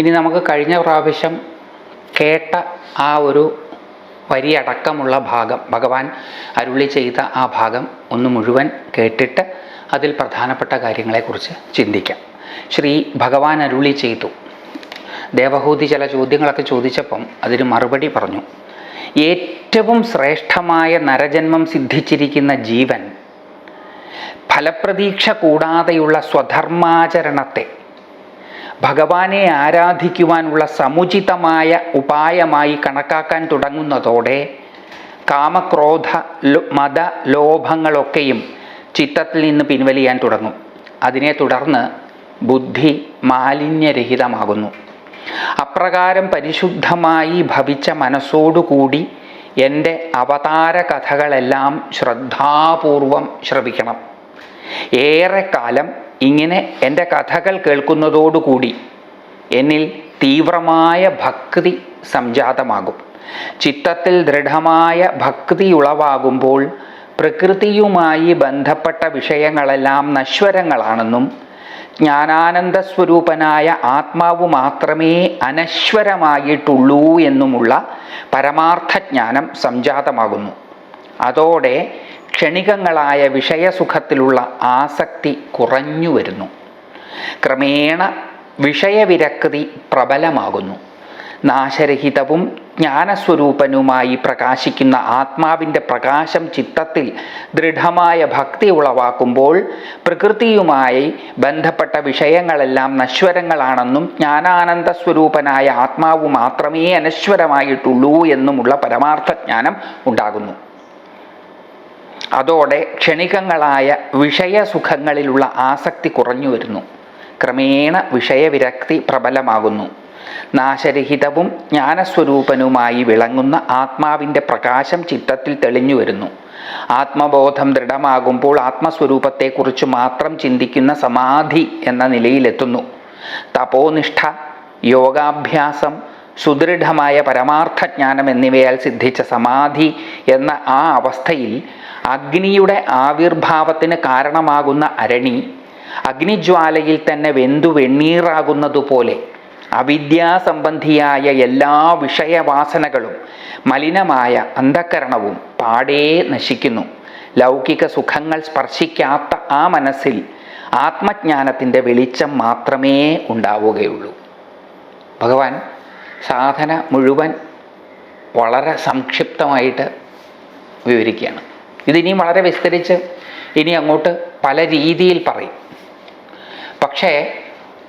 ഇനി നമുക്ക് കഴിഞ്ഞ പ്രാവശ്യം കേട്ട ആ ഒരു വരിയടക്കമുള്ള ഭാഗം ഭഗവാൻ അരുളി ചെയ്ത ആ ഭാഗം ഒന്ന് മുഴുവൻ കേട്ടിട്ട് അതിൽ പ്രധാനപ്പെട്ട കാര്യങ്ങളെക്കുറിച്ച് ചിന്തിക്കാം. ശ്രീ ഭഗവാൻ അരുളി ചെയ്തു. ദേവഹൂതി ചില ചോദ്യങ്ങളൊക്കെ ചോദിച്ചപ്പം അതിന് മറുപടി പറഞ്ഞു. ഏറ്റവും ശ്രേഷ്ഠമായ നരജന്മം സിദ്ധിച്ചിരിക്കുന്ന ജീവൻ ഫലപ്രതീക്ഷ കൂടാതെയുള്ള സ്വധർമാചരണത്തെ ഭഗവാനെ ആരാധിക്കുവാനുള്ള സമുചിതമായ ഉപായമായി കണക്കാക്കാൻ തുടങ്ങുന്നതോടെ കാമക്രോധ മത ലോഭങ്ങളൊക്കെയും ചിത്തത്തിൽ നിന്ന് പിൻവലിയാൻ തുടങ്ങും. അതിനെ തുടർന്ന് ബുദ്ധി മാലിന്യരഹിതമാകുന്നു. അപ്രകാരം പരിശുദ്ധമായി ഭവിച്ച മനസ്സോടുകൂടി എന്റെ അവതാര കഥകളെല്ലാം ശ്രദ്ധാപൂർവം ശ്രവിക്കണം. ഏറെക്കാലം ഇങ്ങനെ എന്റെ കഥകൾ കേൾക്കുന്നതോടുകൂടി എന്നിൽ തീവ്രമായ ഭക്തി സംജാതമാകും. ചിത്തത്തിൽ ദൃഢമായ ഭക്തി ഉളവാകുമ്പോൾ പ്രകൃതിയുമായി ബന്ധപ്പെട്ട വിഷയങ്ങളെല്ലാം നശ്വരങ്ങളാണെന്നും ജ്ഞാനാനന്ദ സ്വരൂപനായ ആത്മാവ് മാത്രമേ അനശ്വരമായിട്ടുള്ളൂ എന്നുമുള്ള പരമാർത്ഥജ്ഞാനം സംജാതമാകുന്നു. അതോടെ ക്ഷണികങ്ങളായ വിഷയസുഖത്തിലുള്ള ആസക്തി കുറഞ്ഞു വരുന്നു ക്രമേണ വിഷയവിരക്തി പ്രബലമാകുന്നു. നാശരഹിതവും ജ്ഞാനസ്വരൂപനുമായി പ്രകാശിക്കുന്ന ആത്മാവിന്റെ പ്രകാശം ചിത്തത്തിൽ ദൃഢമായ ഭക്തി ഉളവാക്കുമ്പോൾ പ്രകൃതിയുമായി ബന്ധപ്പെട്ട വിഷയങ്ങളെല്ലാം നശ്വരങ്ങളാണെന്നും ജ്ഞാനാനന്ദ സ്വരൂപനായ ആത്മാവ് മാത്രമേ അനശ്വരമായിട്ടുള്ളൂ എന്നുമുള്ള പരമാർത്ഥജ്ഞാനം ഉണ്ടാകുന്നു. അതോടെ ക്ഷണികങ്ങളായ വിഷയസുഖങ്ങളിലുള്ള ആസക്തി കുറഞ്ഞു വരുന്നു. ക്രമേണ വിഷയവിരക്തി പ്രബലമാകുന്നു. നാശരഹിതവും ജ്ഞാനസ്വരൂപനുമായി വിളങ്ങുന്ന ആത്മാവിന്റെ പ്രകാശം ചിത്തത്തിൽ തെളിഞ്ഞു വരുന്നു. ആത്മബോധം ദൃഢമാകുമ്പോൾ ആത്മസ്വരൂപത്തെക്കുറിച്ച് മാത്രം ചിന്തിക്കുന്ന സമാധി എന്ന നിലയിലെത്തുന്നു. തപോനിഷ്ഠ യോഗാഭ്യാസം സുദൃഢമായ പരമാർത്ഥജ്ഞാനം എന്നിവയാൽ സിദ്ധിച്ച സമാധി എന്ന ആ അവസ്ഥയിൽ അഗ്നിയുടെ ആവിർഭാവത്തിന് കാരണമാകുന്ന അരണി അഗ്നിജ്വാലയിൽ തന്നെ വെന്തു വെണ്ണീറാകുന്നതുപോലെ അവിദ്യാസംബന്ധിയായ എല്ലാ വിഷയവാസനകളും മലിനമായ അന്ധക്കരണവും പാടേ നശിക്കുന്നു. ലൗകിക സുഖങ്ങൾ സ്പർശിക്കാത്ത ആ മനസ്സിൽ ആത്മജ്ഞാനത്തിന്റെ വെളിച്ചം മാത്രമേ ഉണ്ടാവുകയുള്ളൂ. ഭഗവാൻ സാധന മുഴുവൻ വളരെ സംക്ഷിപ്തമായിട്ട് വിവരിക്കുകയാണ്. ഇതിനിയും വളരെ വിസ്തരിച്ച് ഇനി അങ്ങോട്ട് പല രീതിയിൽ പറയും. പക്ഷേ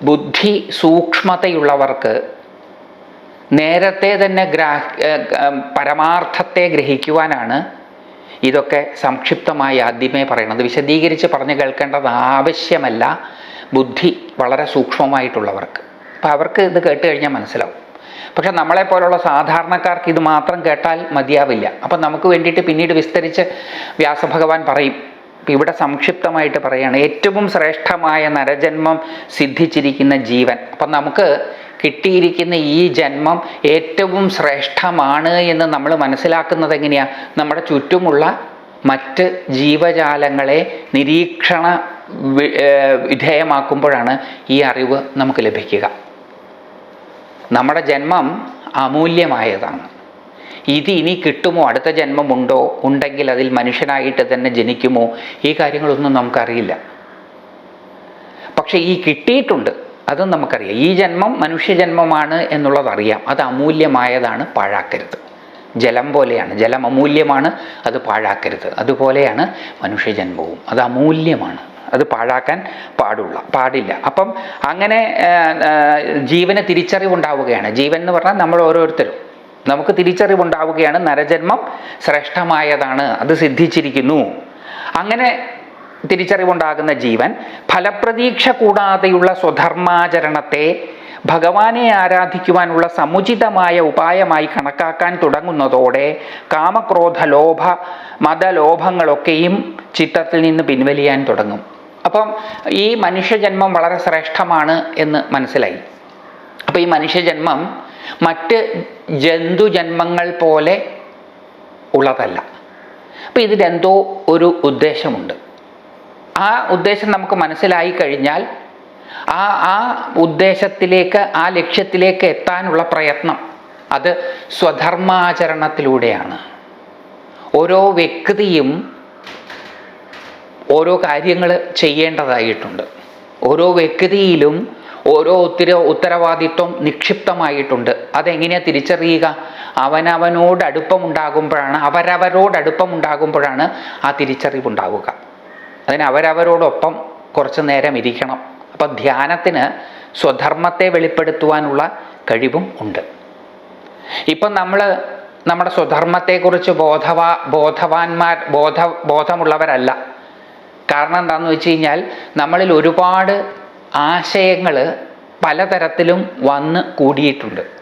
ബുദ്ധി സൂക്ഷ്മതയുള്ളവർക്ക് നേരത്തെ തന്നെ ഗ്രാ ഏർ, ഏർ, പരമാർത്ഥത്തെ ഗ്രഹിക്കുവാനാണ് ഇതൊക്കെ സംക്ഷിപ്തമായി ആദ്യമേ പറയണത്. വിശദീകരിച്ച് പറഞ്ഞു കേൾക്കേണ്ടത് ആവശ്യമല്ല. ബുദ്ധി വളരെ സൂക്ഷ്മമായിട്ടുള്ളവർക്ക്. അപ്പം അവർക്ക് ഇത് കേട്ട് കഴിഞ്ഞാൽ മനസ്സിലാവും. പക്ഷെ നമ്മളെപ്പോലുള്ള സാധാരണക്കാർക്ക് ഇത് മാത്രം കേട്ടാൽ മതിയാവില്ല. അപ്പം നമുക്ക് വേണ്ടിയിട്ട് പിന്നീട് വിസ്തരിച്ച് വ്യാസഭഗവാൻ പറയും. ഇവിടെ സംക്ഷിപ്തമായിട്ട് പറയുകയാണ് ഏറ്റവും ശ്രേഷ്ഠമായ നരജന്മം സിദ്ധിച്ചിരിക്കുന്ന ജീവൻ. അപ്പം നമുക്ക് കിട്ടിയിരിക്കുന്ന ഈ ജന്മം ഏറ്റവും ശ്രേഷ്ഠമാണ് എന്ന് നമ്മൾ മനസ്സിലാക്കുന്നത് എങ്ങനെയാണ് നമ്മുടെ ചുറ്റുമുള്ള മറ്റ് ജീവജാലങ്ങളെ നിരീക്ഷണ വിധേയമാക്കുമ്പോഴാണ് ഈ അറിവ് നമുക്ക് ലഭിക്കുക. നമ്മുടെ ജന്മം അമൂല്യമായതാണ്. ഇത് ഇനി കിട്ടുമോ? അടുത്ത ജന്മമുണ്ടോ? ഉണ്ടെങ്കിൽ അതിൽ മനുഷ്യനായിട്ട് തന്നെ ജനിക്കുമോ? ഈ കാര്യങ്ങളൊന്നും നമുക്കറിയില്ല. പക്ഷെ ഈ കിട്ടിയിട്ടുണ്ട്. അതും നമുക്കറിയാം. ഈ ജന്മം മനുഷ്യജന്മമാണ് എന്നുള്ളത് അറിയാം. അത് അമൂല്യമായതാണ് പാഴാക്കരുത്. ജലം പോലെയാണ്. ജലം അമൂല്യമാണ് അത് പാഴാക്കരുത്. അതുപോലെയാണ് മനുഷ്യജന്മവും അത് അമൂല്യമാണ്. അത് പാഴാക്കാൻ പാടുള്ള പാടില്ല. അപ്പം അങ്ങനെ ജീവന് തിരിച്ചറിവുണ്ടാവുകയാണ്. ജീവൻ എന്ന് പറഞ്ഞാൽ നമ്മൾ ഓരോരുത്തരും. നമുക്ക് തിരിച്ചറിവുണ്ടാവുകയാണ്. നരജന്മം ശ്രേഷ്ഠമായതാണ്. അത് സിദ്ധിച്ചിരിക്കുന്നു. അങ്ങനെ തിരിച്ചറിവുണ്ടാകുന്ന ജീവൻ ഫലപ്രതീക്ഷ കൂടാതെയുള്ള സ്വധർമാചരണത്തെ ഭഗവാനെ ആരാധിക്കുവാനുള്ള സമുചിതമായ ഉപായമായി കണക്കാക്കാൻ തുടങ്ങുന്നതോടെ കാമക്രോധ ലോഭ മതലോഭങ്ങളൊക്കെയും ചിത്തത്തിൽ നിന്ന് പിൻവലിയാൻ തുടങ്ങും. അപ്പം ഈ മനുഷ്യജന്മം വളരെ ശ്രേഷ്ഠമാണ് എന്ന് മനസ്സിലായി. അപ്പോൾ ഈ മനുഷ്യജന്മം മറ്റ് ജന്തുജന്മങ്ങൾ പോലെ ഉള്ളതല്ല. അപ്പോൾ ഇതിലെന്തോ ഒരു ഉദ്ദേശമുണ്ട്. ആ ഉദ്ദേശം നമുക്ക് മനസ്സിലായി കഴിഞ്ഞാൽ ആ ആ ഉദ്ദേശത്തിലേക്ക് ആ ലക്ഷ്യത്തിലേക്ക് എത്താനുള്ള പ്രയത്നം അത് സ്വധർമാചരണത്തിലൂടെയാണ്. ഓരോ വ്യക്തിയും ഓരോ കാര്യങ്ങൾ ചെയ്യേണ്ടതായിട്ടുണ്ട്. ഓരോ വ്യക്തിയിലും ഓരോ ഉത്തര ഉത്തരവാദിത്വം നിക്ഷിപ്തമായിട്ടുണ്ട്. അതെങ്ങനെയാണ് തിരിച്ചറിയുക? അവനവനോട് അടുപ്പമുണ്ടാകുമ്പോഴാണ് അവരവരോട് അടുപ്പമുണ്ടാകുമ്പോഴാണ് ആ തിരിച്ചറിവുണ്ടാവുക. അതിന് അവരവരോടൊപ്പം കുറച്ച് നേരം ഇരിക്കണം. അപ്പം ധ്യാനത്തിന് സ്വധർമ്മത്തെ വെളിപ്പെടുത്തുവാനുള്ള കഴിവും ഉണ്ട്. ഇപ്പം നമ്മൾ നമ്മുടെ സ്വധർമ്മത്തെക്കുറിച്ച് ബോധവാ ബോധവാന്മാർ ബോധ ബോധമുള്ളവരല്ല. കാരണം എന്താണെന്ന് വെച്ച് കഴിഞ്ഞാൽ നമ്മളിൽ ഒരുപാട് ആശയങ്ങൾ പലതരത്തിലും വന്ന് കൂടിയിട്ടുണ്ട്.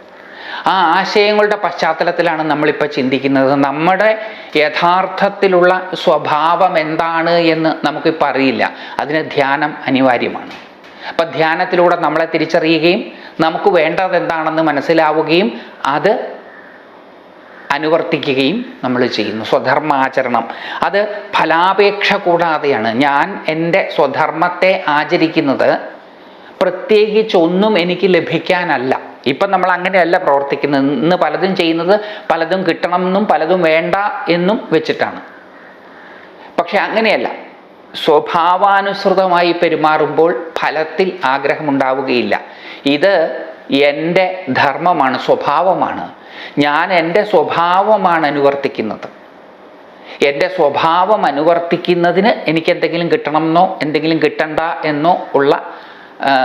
ആ ആശയങ്ങളുടെ പശ്ചാത്തലത്തിലാണ് നമ്മളിപ്പോൾ ചിന്തിക്കുന്നത്. നമ്മുടെ യഥാർത്ഥത്തിലുള്ള സ്വഭാവം എന്താണ് എന്ന് നമുക്കിപ്പോൾ അറിയില്ല. അതിന് ധ്യാനം അനിവാര്യമാണ്. അപ്പം ധ്യാനത്തിലൂടെ നമ്മളെ തിരിച്ചറിയുകയും നമുക്ക് വേണ്ടത് എന്താണെന്ന് മനസ്സിലാവുകയും അത് അനുവർത്തിക്കുകയും നമ്മൾ ചെയ്യുന്നു. സ്വധർമാചരണം. അത് ഫലാപേക്ഷ കൂടാതെയാണ്. ഞാൻ എന്റെ സ്വധർമ്മത്തെ ആചരിക്കുന്നത് പ്രത്യേകിച്ച് ഒന്നും എനിക്ക് ലഭിക്കാനല്ല. ഇപ്പം നമ്മൾ അങ്ങനെയല്ല പ്രവർത്തിക്കുന്നത്. ഇന്ന് പലതും ചെയ്യുന്നത് പലതും കിട്ടണം എന്നും പലതും വേണ്ട എന്നും വെച്ചിട്ടാണ്. പക്ഷെ അങ്ങനെയല്ല. സ്വഭാവാനുസൃതമായി പെരുമാറുമ്പോൾ ഫലത്തിൽ ആഗ്രഹമുണ്ടാവുകയില്ല. ഇത് എന്റെ ധർമ്മമാണ് സ്വഭാവമാണ്. ഞാൻ എന്റെ സ്വഭാവമാണ് അനുവർത്തിക്കുന്നത്. എന്റെ സ്വഭാവം അനുവർത്തിക്കുന്നതിന് എനിക്ക് എന്തെങ്കിലും കിട്ടണമെന്നോ എന്തെങ്കിലും കിട്ടണ്ട എന്നോ ഉള്ള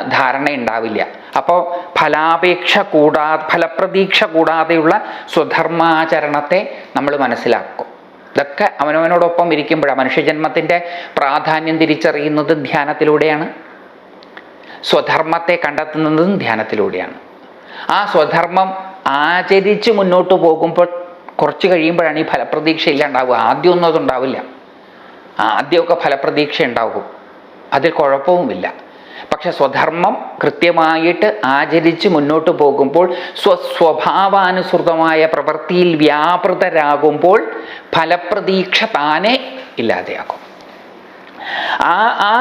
ധാരണ ഉണ്ടാവില്ല. അപ്പോൾ ഫലാപേക്ഷ കൂടാതെ ഫലപ്രതീക്ഷ കൂടാതെയുള്ള സ്വധർമാചരണത്തെ നമ്മൾ മനസ്സിലാക്കും. ഇതൊക്കെ അവനവനോടൊപ്പം ഇരിക്കുമ്പോഴാണ്. മനുഷ്യജന്മത്തിന്റെ പ്രാധാന്യം തിരിച്ചറിയുന്നതും ധ്യാനത്തിലൂടെയാണ്. സ്വധർമ്മത്തെ കണ്ടെത്തുന്നതും ധ്യാനത്തിലൂടെയാണ്. ആ സ്വധർമ്മം ആചരിച്ച് മുന്നോട്ട് പോകുമ്പോൾ കുറച്ച് കഴിയുമ്പോഴാണ് ഈ ഫലപ്രതീക്ഷ ഇല്ലാണ്ടാവുക. ആദ്യമൊന്നും അതുണ്ടാവില്ല. ആദ്യമൊക്കെ ഫലപ്രതീക്ഷ ഉണ്ടാകും. അതിൽ കുഴപ്പവുമില്ല. പക്ഷെ സ്വധർമ്മം കൃത്യമായിട്ട് ആചരിച്ച് മുന്നോട്ട് പോകുമ്പോൾ സ്വസ്വഭാവാനുസൃതമായ പ്രവൃത്തിയിൽ വ്യാപൃതരാകുമ്പോൾ ഫലപ്രതീക്ഷ താനെ ഇല്ലാതെയാകും. ആ ആ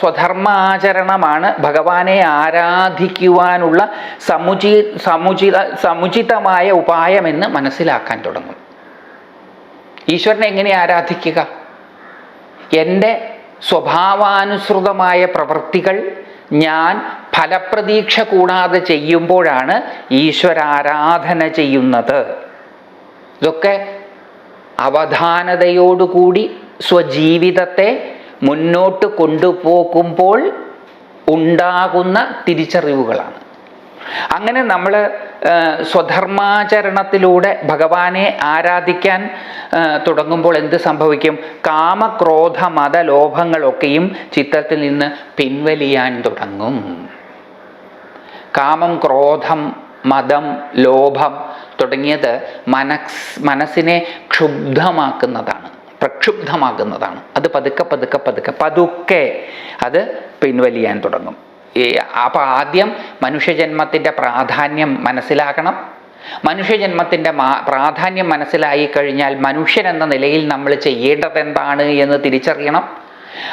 സ്വധർമാചരണമാണ് ഭഗവാനെ ആരാധിക്കുവാനുള്ള സമുചി സമുചിത സമുചിതമായ ഉപായമെന്ന് മനസ്സിലാക്കാൻ തുടങ്ങും. ഈശ്വരനെ എങ്ങനെ ആരാധിക്കുക? എന്റെ സ്വഭാവാനുസൃതമായ പ്രവൃത്തികൾ ഞാൻ ഫലപ്രതീക്ഷ കൂടാതെ ചെയ്യുമ്പോഴാണ് ഈശ്വരാരാധന ചെയ്യുന്നത്. ഇതൊക്കെ അവധാനതയോടുകൂടി സ്വജീവിതത്തെ മുന്നോട്ട് കൊണ്ടുപോകുമ്പോൾ ഉണ്ടാകുന്ന തിരിച്ചറിവുകളാണ്. അങ്ങനെ നമ്മൾ സ്വധർമാചരണത്തിലൂടെ ഭഗവാനെ ആരാധിക്കാൻ തുടങ്ങുമ്പോൾ എന്ത് സംഭവിക്കും? കാമക്രോധ മത ലോഭങ്ങളൊക്കെയും ചിത്രത്തിൽ നിന്ന് പിൻവലിയാൻ തുടങ്ങും. കാമം ക്രോധം മതം ലോഭം തുടങ്ങിയത് മനസ് മനസ്സിനെ ക്ഷുബ്ധമാക്കുന്നതാണ്. പ്രക്ഷുബ്ധമാക്കുന്നതാണ് അത് പതുക്കെ പതുക്കെ പതുക്കെ പതുക്കെ അത് പിൻവലിയാൻ തുടങ്ങും. അപ്പോൾ ആദ്യം മനുഷ്യജന്മത്തിന്റെ പ്രാധാന്യം മനസ്സിലാക്കണം. മനുഷ്യജന്മത്തിന്റെ പ്രാധാന്യം മനസ്സിലായി കഴിഞ്ഞാൽ മനുഷ്യൻ എന്ന നിലയിൽ നമ്മൾ ചെയ്യേണ്ടത് എന്താണ് എന്ന് തിരിച്ചറിയണം.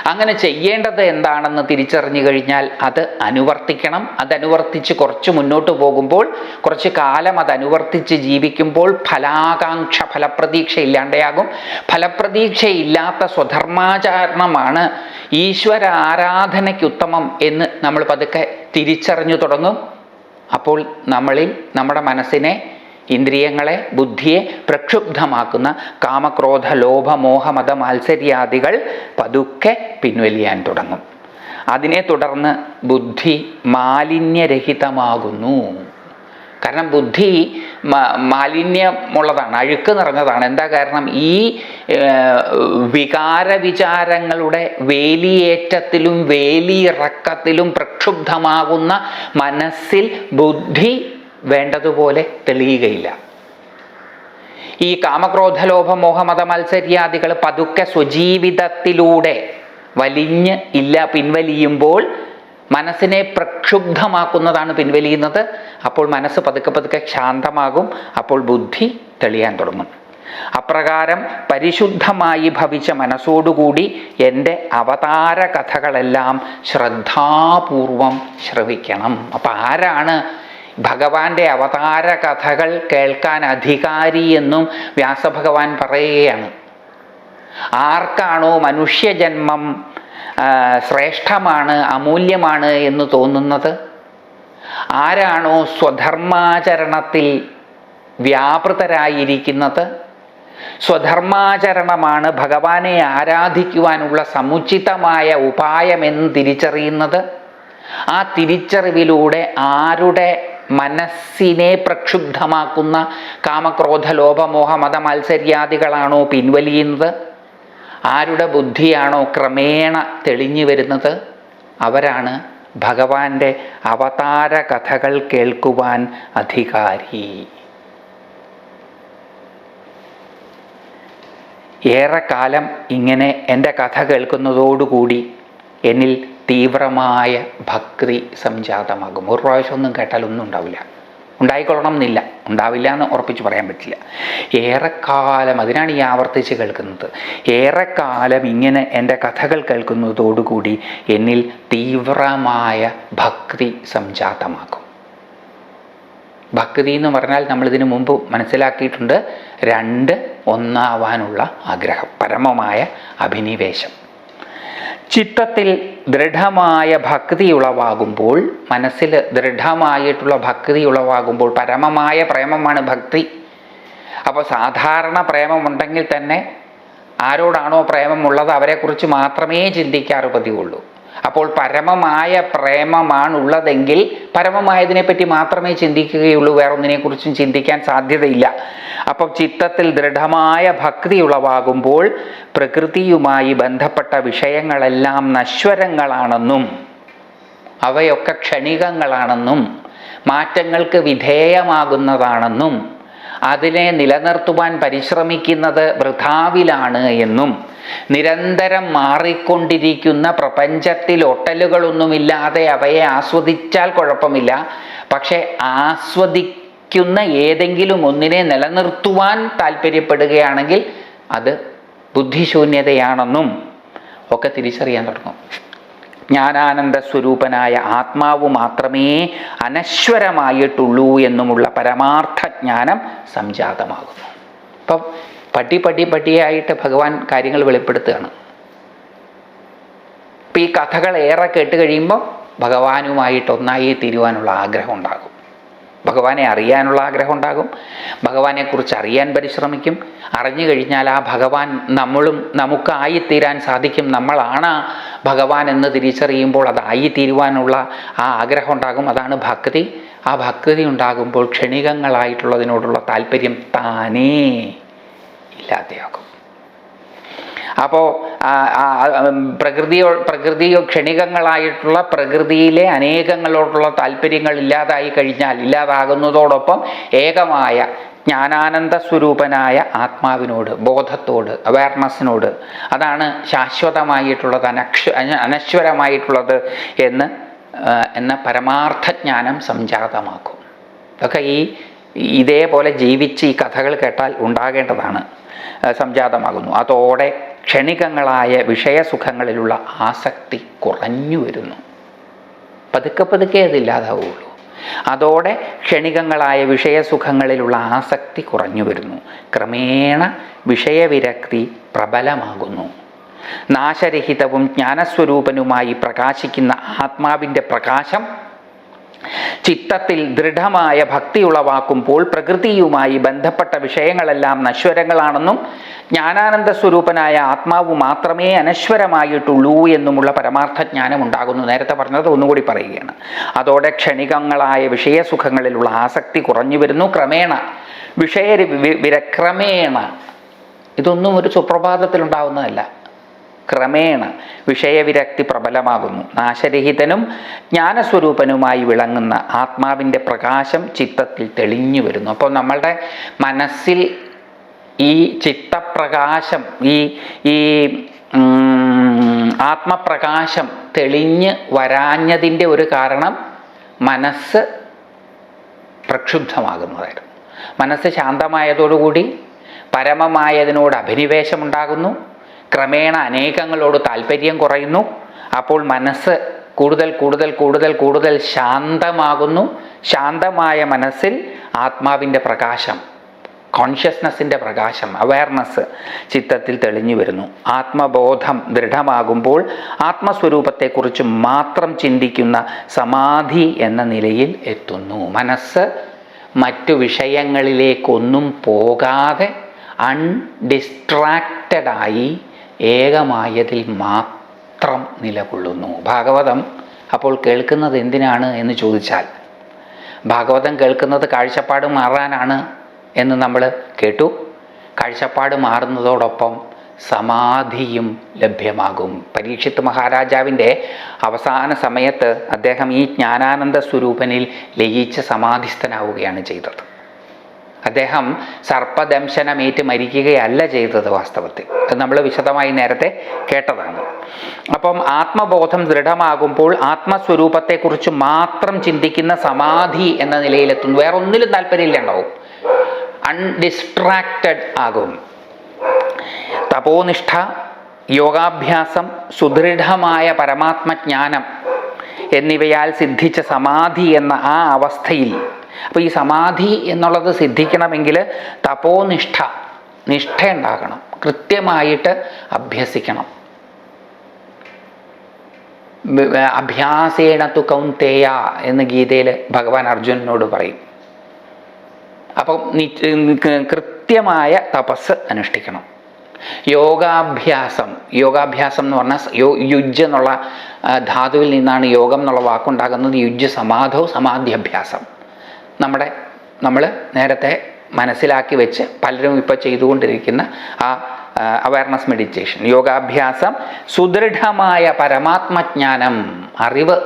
അങ്ങനെ ചെയ്യേണ്ടത് എന്താണെന്ന് തിരിച്ചറിഞ്ഞു കഴിഞ്ഞാൽ അത് അനുവർത്തിക്കണം. അത് അനുവർത്തിച്ച് കുറച്ച് മുന്നോട്ട് പോകുമ്പോൾ കുറച്ച് കാലം അത് അനുവർത്തിച്ച് ജീവിക്കുമ്പോൾ ഫലാകാംക്ഷ ഫലപ്രതീക്ഷ ഇല്ലാണ്ടാകും. ഫലപ്രതീക്ഷയില്ലാത്ത സ്വധർമാചരണമാണ് ഈശ്വര ആരാധനയ്ക്ക് ഉത്തമം എന്ന് നമ്മൾ പതുക്കെ തിരിച്ചറിഞ്ഞു തുടങ്ങും. അപ്പോൾ നമ്മളിൽ നമ്മുടെ മനസ്സിനെ ഇന്ദ്രിയങ്ങളെ ബുദ്ധിയെ പ്രക്ഷുബ്ധമാക്കുന്ന കാമക്രോധ ലോഭ മോഹ മത മാത്സര്യാദികൾ പതുക്കെ പിൻവലിയാൻ തുടങ്ങും. അതിനെ തുടർന്ന് ബുദ്ധി മാലിന്യരഹിതമാകുന്നു. കാരണം ബുദ്ധി മാലിന്യമുള്ളതാണ് അഴുക്ക് നിറഞ്ഞതാണ്. എന്താ കാരണം? ഈ വികാര വിചാരങ്ങളുടെ വേലിയേറ്റത്തിലും വേലിയിറക്കത്തിലും പ്രക്ഷുബ്ധമാകുന്ന മനസ്സിൽ ബുദ്ധി വേണ്ടതുപോലെ തെളിയുകയില്ല. ഈ കാമക്രോധലോഭ മോഹമത മത്സര്യാദികൾ പതുക്കെ സ്വജീവിതത്തിലൂടെ വലിഞ്ഞ് ഇല്ല പിൻവലിയുമ്പോൾ മനസ്സിനെ പ്രക്ഷുബ്ധമാക്കുന്നതാണ് പിൻവലിയുന്നത്. അപ്പോൾ മനസ്സ് പതുക്കെ പതുക്കെ ശാന്തമാകും. അപ്പോൾ ബുദ്ധി തെളിയാൻ തുടങ്ങും. അപ്രകാരം പരിശുദ്ധമായി ഭവിച്ച മനസ്സോടുകൂടി എന്റെ അവതാര കഥകളെല്ലാം ശ്രദ്ധാപൂർവം ശ്രവിക്കണം. അപ്പം ആരാണ് ഭഗവാന്റെ അവതാര കഥകൾ കേൾക്കാൻ അധികാരി എന്നും വ്യാസഭഗവാൻ പറയുകയാണ്. ആർക്കാണോ മനുഷ്യജന്മം ശ്രേഷ്ഠമാണ് അമൂല്യമാണ് എന്ന് തോന്നുന്നത്? ആരാണോ സ്വധർമാചരണത്തിൽ വ്യാപൃതരായിരിക്കുന്നത്? സ്വധർമാചരണമാണ് ഭഗവാനെ ആരാധിക്കുവാനുള്ള സമുചിതമായ ഉപായമെന്ന് തിരിച്ചറിയുന്നത്? ആ തിരിച്ചറിവിലൂടെ ആരുടെ മനസ്സിനെ പ്രക്ഷുബ്ധമാക്കുന്ന കാമക്രോധ ലോപമോഹ മത മത്സര്യാദികളാണോ പിൻവലിയുന്നത്? ആരുടെ ബുദ്ധിയാണോ ക്രമേണ തെളിഞ്ഞു വരുന്നത്? അവരാണ് ഭഗവാന്റെ അവതാര കഥകൾ കേൾക്കുവാൻ അധികാരി. ഏറെക്കാലം ഇങ്ങനെ എന്റെ കഥ കേൾക്കുന്നതോടുകൂടി എന്നിൽ തീവ്രമായ ഭക്തി സംജാതമാകും. ഒരു പ്രാവശ്യം ഒന്നും കേട്ടാൽ ഒന്നും ഉണ്ടാവില്ല. ഉണ്ടായിക്കൊള്ളണം എന്നില്ല. ഉണ്ടാവില്ല എന്ന് ഉറപ്പിച്ച് പറയാൻ പറ്റില്ല. ഏറെക്കാലം അതിനാണ് ഈ ആവർത്തിച്ച് കേൾക്കുന്നത്. ഏറെക്കാലം ഇങ്ങനെ എന്റെ കഥകൾ കേൾക്കുന്നതോടുകൂടി എന്നിൽ തീവ്രമായ ഭക്തി സംജാതമാകും. ഭക്തി എന്ന് പറഞ്ഞാൽ നമ്മളിതിനു മുമ്പ് മനസ്സിലാക്കിയിട്ടുണ്ട് രണ്ട് ഒന്നാവാനുള്ള ആഗ്രഹം പരമമായ അഭിനിവേശം. ചിത്തത്തിൽ ദൃഢമായ ഭക്തി ഉളവാകുമ്പോൾ മനസ്സിൽ ദൃഢമായിട്ടുള്ള ഭക്തി ഉളവാകുമ്പോൾ പരമമായ പ്രേമമാണ് ഭക്തി. അപ്പോൾ സാധാരണ പ്രേമമുണ്ടെങ്കിൽ തന്നെ ആരോടാണോ പ്രേമമുള്ളത് അവരെക്കുറിച്ച് മാത്രമേ ചിന്തിക്കാറ് പതിവുള്ളൂ അപ്പോൾ പരമമായ പ്രേമമാണ് ഉള്ളതെങ്കിൽ പരമമായതിനെ പറ്റി മാത്രമേ ചിന്തിക്കുകയുള്ളൂ വേറൊന്നിനെക്കുറിച്ചും ചിന്തിക്കാൻ സാധ്യതയില്ല. അപ്പം ചിത്തത്തിൽ ദൃഢമായ ഭക്തി ഉളവാകുമ്പോൾ പ്രകൃതിയുമായി ബന്ധപ്പെട്ട വിഷയങ്ങളെല്ലാം നശ്വരങ്ങളാണെന്നും അവയൊക്കെ ക്ഷണികങ്ങളാണെന്നും മാറ്റങ്ങൾക്ക് വിധേയമാകുന്നതാണെന്നും അതിനെ നിലനിർത്തുവാൻ പരിശ്രമിക്കുന്നത് വൃഥാവിലാണ് എന്നും നിരന്തരം മാറിക്കൊണ്ടിരിക്കുന്ന പ്രപഞ്ചത്തിൽ ഒട്ടലുകളൊന്നുമില്ലാതെ അവയെ ആസ്വദിച്ചാൽ കുഴപ്പമില്ല. പക്ഷെ ആസ്വദിക്കുന്ന ഏതെങ്കിലും ഒന്നിനെ നിലനിർത്തുവാൻ താല്പര്യപ്പെടുകയാണെങ്കിൽ അത് ബുദ്ധിശൂന്യതയാണെന്നും ഒക്കെ തിരിച്ചറിയാൻ തുടങ്ങും. ജ്ഞാനാനന്ദ സ്വരൂപനായ ആത്മാവ് മാത്രമേ അനശ്വരമായിട്ടുള്ളൂ എന്നുമുള്ള പരമാർത്ഥ ജ്ഞാനം സംജാതമാകുന്നു. അപ്പം പടി പടി പടിയായിട്ട് ഭഗവാൻ കാര്യങ്ങൾ വെളിപ്പെടുത്തുകയാണ്. ഇപ്പം ഈ കഥകൾ ഏറെ കേട്ട് കഴിയുമ്പോൾ ഭഗവാനുമായിട്ട് ഒന്നായി തീരുവാനുള്ള ആഗ്രഹം ഉണ്ടാകും. ഭഗവാനെ അറിയാനുള്ള ആഗ്രഹം ഉണ്ടാകും. ഭഗവാനെക്കുറിച്ച് അറിയാൻ പരിശ്രമിക്കും. അറിഞ്ഞു കഴിഞ്ഞാൽ ആ ഭഗവാൻ നമ്മളും നമുക്കായിത്തീരാൻ സാധിക്കും. നമ്മളാണ് ഭഗവാൻ എന്ന് തിരിച്ചറിയുമ്പോൾ അതായിത്തീരുവാനുള്ള ആ ആഗ്രഹം ഉണ്ടാകും. അതാണ് ഭക്തി. ആ ഭക്തി ഉണ്ടാകുമ്പോൾ ക്ഷണികങ്ങളായിട്ടുള്ളതിനോടുള്ള താല്പര്യം താനേ ഇല്ലാതെയാകും. അപ്പോൾ പ്രകൃതിയോ പ്രകൃതിയോ ക്ഷണികങ്ങളായിട്ടുള്ള പ്രകൃതിയിലെ അനേകങ്ങളോടുള്ള താല്പര്യങ്ങൾ ഇല്ലാതായി കഴിഞ്ഞാൽ ഇല്ലാതാകുന്നതോടൊപ്പം ഏകമായ ജ്ഞാനാനന്ദ സ്വരൂപനായ ആത്മാവിനോട് ബോധത്തോട് അവയർനെസ്സിനോട് അതാണ് ശാശ്വതമായിട്ടുള്ളത് അനക്ഷ അനശ്വരമായിട്ടുള്ളത് എന്ന് എന്ന പരമാർത്ഥജ്ഞാനം സംജാതമാക്കും. ഇതൊക്കെ ഈ ഇതേപോലെ ജീവിച്ച് ഈ കഥകൾ കേട്ടാൽ ഉണ്ടാകേണ്ടതാണ് സംജാതമാകുന്നു. അതോടെ ക്ഷണികങ്ങളായ വിഷയസുഖങ്ങളിലുള്ള ആസക്തി കുറഞ്ഞു വരുന്നു. പതുക്കെ പതുക്കെ അതില്ലാതാവുള്ളൂ അതോടെ ക്ഷണികങ്ങളായ വിഷയസുഖങ്ങളിലുള്ള ആസക്തി കുറഞ്ഞു വരുന്നു. ക്രമേണ വിഷയവിരക്തി പ്രബലമാകുന്നു. നാശരഹിതവും ജ്ഞാനസ്വരൂപനുമായി പ്രകാശിക്കുന്ന ആത്മാവിന്റെ പ്രകാശം ചിത്തത്തിൽ ദൃഢമായ ഭക്തി ഉളവാക്കുമ്പോൾ പ്രകൃതിയുമായി ബന്ധപ്പെട്ട വിഷയങ്ങളെല്ലാം നശ്വരങ്ങളാണെന്നും ജ്ഞാനാനന്ദ സ്വരൂപനായ ആത്മാവ് മാത്രമേ അനശ്വരമായിട്ടുള്ളൂ എന്നുമുള്ള പരമാർത്ഥ ജ്ഞാനം ഉണ്ടാകുന്നു നേരത്തെ പറഞ്ഞത് ഒന്നുകൂടി പറയുകയാണ്. അതോടെ ക്ഷണികങ്ങളായ വിഷയസുഖങ്ങളിലുള്ള ആസക്തി കുറഞ്ഞു വരുന്നു. ക്രമേണ വിഷയ വിരക്രമേണ. ഇതൊന്നും ഒരു സുപ്രഭാതത്തിലുണ്ടാവുന്നതല്ല. ക്രമേണ വിഷയവിരക്തി പ്രബലമാകുന്നു. നാശരഹിതനും ജ്ഞാനസ്വരൂപനുമായി വിളങ്ങുന്ന ആത്മാവിന്റെ പ്രകാശം ചിത്തത്തിൽ തെളിഞ്ഞു വരുന്നു. അപ്പോൾ നമ്മളുടെ മനസ്സിൽ ഈ ചിത്തപ്രകാശം ഈ ഈ ആത്മപ്രകാശം തെളിഞ്ഞ് വരാഞ്ഞതിന്റെ ഒരു കാരണം മനസ്സ് പ്രക്ഷുബ്ധമാകുന്നതായിരുന്നു. മനസ്സ് ശാന്തമായതോടുകൂടി പരമമായതിനോട് അഭിനിവേശമുണ്ടാകുന്നു. ക്രമേണ അനേകങ്ങളോട് താല്പര്യം കുറയുന്നു. അപ്പോൾ മനസ്സ് കൂടുതൽ കൂടുതൽ കൂടുതൽ കൂടുതൽ ശാന്തമാകുന്നു. ശാന്തമായ മനസ്സിൽ ആത്മാവിന്റെ പ്രകാശം കോൺഷ്യസ്നസ്സിന്റെ പ്രകാശം അവയർനെസ് ചിത്തത്തിൽ തെളിഞ്ഞു വരുന്നു. ആത്മബോധം ദൃഢമാകുമ്പോൾ ആത്മസ്വരൂപത്തെക്കുറിച്ച് മാത്രം ചിന്തിക്കുന്ന സമാധി എന്ന നിലയിൽ എത്തുന്നു. മനസ്സ് മറ്റു വിഷയങ്ങളിലേക്കൊന്നും പോകാതെ അൺഡിസ്ട്രാക്റ്റഡായി ഏകമായതിൽ മാത്രം നിലകൊള്ളുന്നു. ഭാഗവതം അപ്പോൾ കേൾക്കുന്നത് എന്തിനാണ് എന്ന് ചോദിച്ചാൽ ഭാഗവതം കേൾക്കുന്നത് കാഴ്ചപ്പാട് മാറാനാണ് എന്ന് നമ്മൾ കേട്ടു. കാഴ്ചപ്പാട് മാറുന്നതോടൊപ്പം സമാധിയും ലഭ്യമാകും. പരീക്ഷിത് മഹാരാജാവിന്റെ അവസാന സമയത്ത് അദ്ദേഹം ഈ ജ്ഞാനാനന്ദ സ്വരൂപനിൽ ലയിച്ച് സമാധിസ്ഥനാവുകയാണ് ചെയ്തത്. അദ്ദേഹം സർപ്പദംശനമേറ്റ് മരിക്കുകയല്ല ചെയ്തത് വാസ്തവത്തിൽ. അത് നമ്മൾ വിശദമായി നേരത്തെ കേട്ടതാണ്. അപ്പം ആത്മബോധം ദൃഢമാകുമ്പോൾ ആത്മസ്വരൂപത്തെക്കുറിച്ച് മാത്രം ചിന്തിക്കുന്ന സമാധി എന്ന നിലയിലെത്തുന്നു. വേറെ ഒന്നിലും താല്പര്യമില്ലാണ്ടാവും അൺഡിസ്ട്രാക്റ്റഡ് ആകും. തപോനിഷ്ഠ യോഗാഭ്യാസം സുദൃഢമായ പരമാത്മജ്ഞാനം എന്നിവയാൽ സിദ്ധിച്ച സമാധി എന്ന ആ അവസ്ഥയിൽ അപ്പോൾ ഈ സമാധി എന്നുള്ളത് സിദ്ധിക്കണമെങ്കിൽ തപോനിഷ്ഠ നിഷ്ഠ ഉണ്ടാകണം കൃത്യമായിട്ട് അഭ്യസിക്കണം. അഭ്യാസേണ തു കൗന്തേയ എന്ന് ഗീതയിൽ ഭഗവാൻ അർജുനനോട് പറയും. അപ്പം കൃത്യമായ തപസ് അനുഷ്ഠിക്കണം. യോഗാഭ്യാസം യോഗാഭ്യാസം എന്ന് പറഞ്ഞാൽ യുജ് എന്നുള്ള ധാതുവിൽ നിന്നാണ് യോഗം എന്നുള്ള വാക്കുണ്ടാകുന്നത്. യുജ് സമാധോ സമാധ്യഭ്യാസം. നമ്മുടെ നമ്മൾ നേരത്തെ മനസ്സിലാക്കി വെച്ച് പലരും ഇപ്പോൾ ചെയ്തുകൊണ്ടിരിക്കുന്ന ആ അവയർനെസ് മെഡിറ്റേഷൻ യോഗാഭ്യാസം സുദൃഢമായ പരമാത്മജ്ഞാനം അറിവ്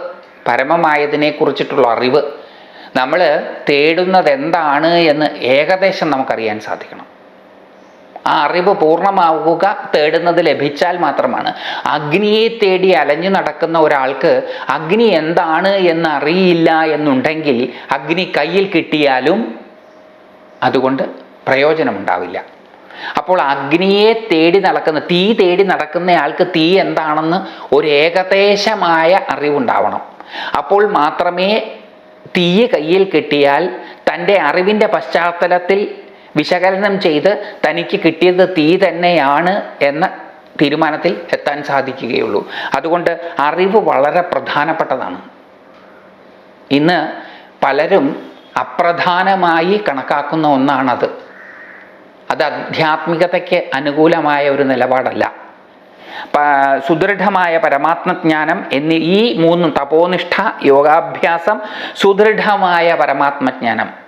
പരമമായതിനെ കുറിച്ചിട്ടുള്ള അറിവ്. നമ്മൾ തേടുന്നത് എന്താണ് എന്ന് ഏകദേശം നമുക്കറിയാൻ സാധിക്കണം. ആ അറിവ് പൂർണമാവുക തേടുന്നത് ലഭിച്ചാൽ മാത്രമാണ്. അഗ്നിയെ തേടി അലഞ്ഞു നടക്കുന്ന ഒരാൾക്ക് അഗ്നി എന്താണ് എന്ന് അറിയില്ല എന്നുണ്ടെങ്കിൽ അഗ്നി കയ്യിൽ കിട്ടിയാലും അതുകൊണ്ട് പ്രയോജനമുണ്ടാവില്ല. അപ്പോൾ അഗ്നിയെ തേടി നടക്കുന്ന തീ തേടി നടക്കുന്നയാൾക്ക് തീ എന്താണെന്ന് ഒരു ഏകദേശമായ അറിവുണ്ടാവണം. അപ്പോൾ മാത്രമേ തീ കയ്യിൽ കിട്ടിയാൽ തന്റെ അറിവിന്റെ പശ്ചാത്തലത്തിൽ വിശകലനം ചെയ്ത് തനിക്ക് കിട്ടിയത് തീ തന്നെയാണ് എന്ന തീരുമാനത്തിൽ എത്താൻ സാധിക്കുകയുള്ളൂ. അതുകൊണ്ട് അറിവ് വളരെ പ്രധാനപ്പെട്ടതാണ്. ഇന്ന് പലരും അപ്രധാനമായി കണക്കാക്കുന്ന ഒന്നാണത്. അത് ആധ്യാത്മികതയ്ക്ക് അനുകൂലമായ ഒരു നിലപാടല്ല. സുദൃഢമായ പരമാത്മജ്ഞാനം എന്നീ ഈ മൂന്ന് തപോനിഷ്ഠ യോഗാഭ്യാസം സുദൃഢമായ പരമാത്മജ്ഞാനം.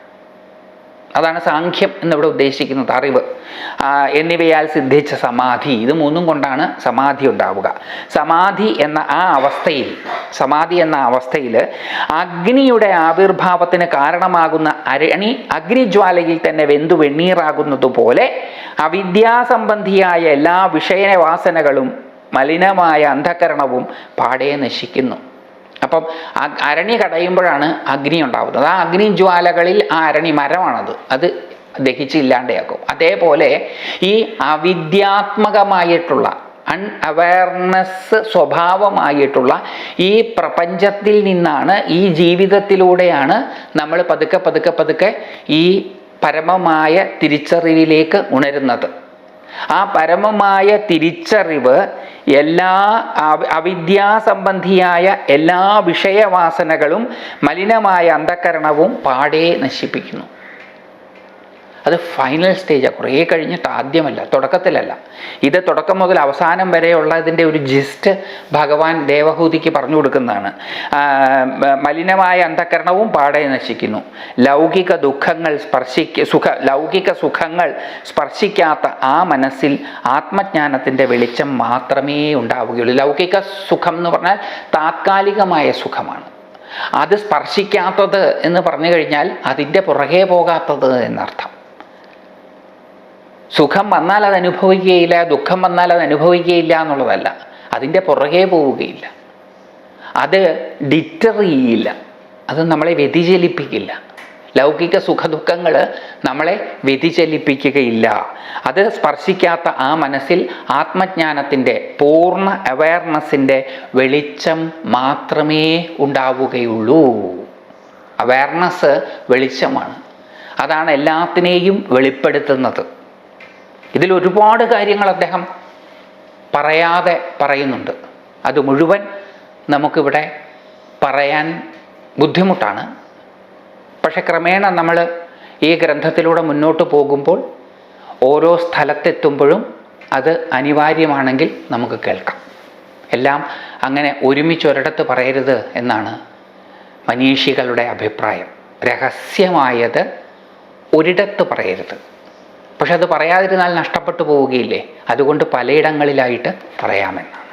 അതാണ് സാഖ്യം എന്നിവിടെ ഉദ്ദേശിക്കുന്നത്. അറിവ്. എന്നിവയാൽ സിദ്ധിച്ച സമാധി. ഇത് മൂന്നും കൊണ്ടാണ് സമാധി ഉണ്ടാവുക. സമാധി എന്ന ആ അവസ്ഥയിൽ സമാധി എന്ന അവസ്ഥയിൽ അഗ്നിയുടെ ആവിർഭാവത്തിന് കാരണമാകുന്ന അരണി അഗ്നിജ്വാലയിൽ തന്നെ വെന്തു വെണ്ണീറാകുന്നതുപോലെ അവിദ്യാസംബന്ധിയായ എല്ലാ വിഷയവാസനകളും മലിനമായ അന്ധകരണവും പാടെ നശിക്കുന്നു. അപ്പം അരണി കടയുമ്പോഴാണ് അഗ്നി ഉണ്ടാവുന്നത്. ആ അഗ്നി ജ്വാലകളിൽ ആ അരണി മരമാണത്. അത് ദഹിച്ച് ഇല്ലാണ്ടെയാക്കും അതേപോലെ ഈ അവിദ്യാത്മകമായിട്ടുള്ള അൺ അവയർനെസ് സ്വഭാവമായിട്ടുള്ള ഈ പ്രപഞ്ചത്തിൽ നിന്നാണ് ഈ ജീവിതത്തിലൂടെയാണ് നമ്മൾ പതുക്കെ പതുക്കെ പതുക്കെ ഈ പരമമായ തിരിച്ചറിവിലേക്ക് ഉണരുന്നത്. ആ പരമമായ തിരിച്ചറിവ് എല്ലാ അവ- അവിദ്യാസംബന്ധിയായ എല്ലാ വിഷയവാസനകളും മലിനമായ അന്ധകരണവും പാടേ നശിപ്പിക്കുന്നു. അത് ഫൈനൽ സ്റ്റേജാണ് കുറേ കഴിഞ്ഞിട്ട് ആദ്യമല്ല തുടക്കത്തിലല്ല. ഇത് തുടക്കം മുതൽ അവസാനം വരെയുള്ള ഇതിന്റെ ഒരു ജിസ്റ്റ് ഭഗവാൻ ദേവഹൂതിക്ക് പറഞ്ഞു കൊടുക്കുന്നതാണ്. മലിനമായ അന്ധകരണവും പാടെ നശിക്കുന്നു. ലൗകിക ദുഃഖങ്ങൾ സ്പർശിക്ക സുഖ ലൗകിക സുഖങ്ങൾ സ്പർശിക്കാത്ത ആ മനസ്സിൽ ആത്മജ്ഞാനത്തിന്റെ വെളിച്ചം മാത്രമേ ഉണ്ടാവുകയുള്ളൂ. ലൗകിക സുഖം എന്ന് പറഞ്ഞാൽ താത്കാലികമായ സുഖമാണ്. അത് സ്പർശിക്കാത്തത് എന്ന് പറഞ്ഞു കഴിഞ്ഞാൽ അതിന്റെ പുറകെ പോകാത്തത് എന്നർത്ഥം. സുഖം വന്നാൽ അത് അനുഭവിക്കുകയില്ല ദുഃഖം വന്നാൽ അത് അനുഭവിക്കുകയില്ല എന്നുള്ളതല്ല. അതിന്റെ പുറകെ പോവുകയില്ല. അത് ഡിറ്റർ ചെയ്യില്ല അത് നമ്മളെ വ്യതിചലിപ്പിക്കില്ല. ലൗകിക സുഖദുഃഖങ്ങൾ നമ്മളെ വ്യതിചലിപ്പിക്കുകയില്ല. അത് സ്പർശിക്കാത്ത ആ മനസ്സിൽ ആത്മജ്ഞാനത്തിന്റെ പൂർണ അവയർനെസ്സിന്റെ വെളിച്ചം മാത്രമേ ഉണ്ടാവുകയുള്ളൂ. അവയർനെസ് വെളിച്ചമാണ്. അതാണ് എല്ലാത്തിനെയും വെളിപ്പെടുത്തുന്നത്. ഇതിൽ ഒരുപാട് കാര്യങ്ങൾ അദ്ദേഹം പറയാതെ പറയുന്നുണ്ട്. അത് മുഴുവൻ നമുക്കിവിടെ പറയാൻ ബുദ്ധിമുട്ടാണ്. പക്ഷെ ക്രമേണ നമ്മൾ ഈ ഗ്രന്ഥത്തിലൂടെ മുന്നോട്ട് പോകുമ്പോൾ ഓരോ സ്ഥലത്തെത്തുമ്പോഴും അത് അനിവാര്യമാണെങ്കിൽ നമുക്ക് കേൾക്കാം. എല്ലാം അങ്ങനെ ഒരുമിച്ചൊരിടത്ത് പറയരുത് എന്നാണ് മനീഷികളുടെ അഭിപ്രായം. രഹസ്യമായത് ഒരിടത്ത് പറയരുത്. പക്ഷെ അത് പറയാതിരുന്നാൽ നഷ്ടപ്പെട്ടു പോവുകയില്ലേ? അതുകൊണ്ട് പലയിടങ്ങളിലായിട്ട് പറയാമെന്നാണ്.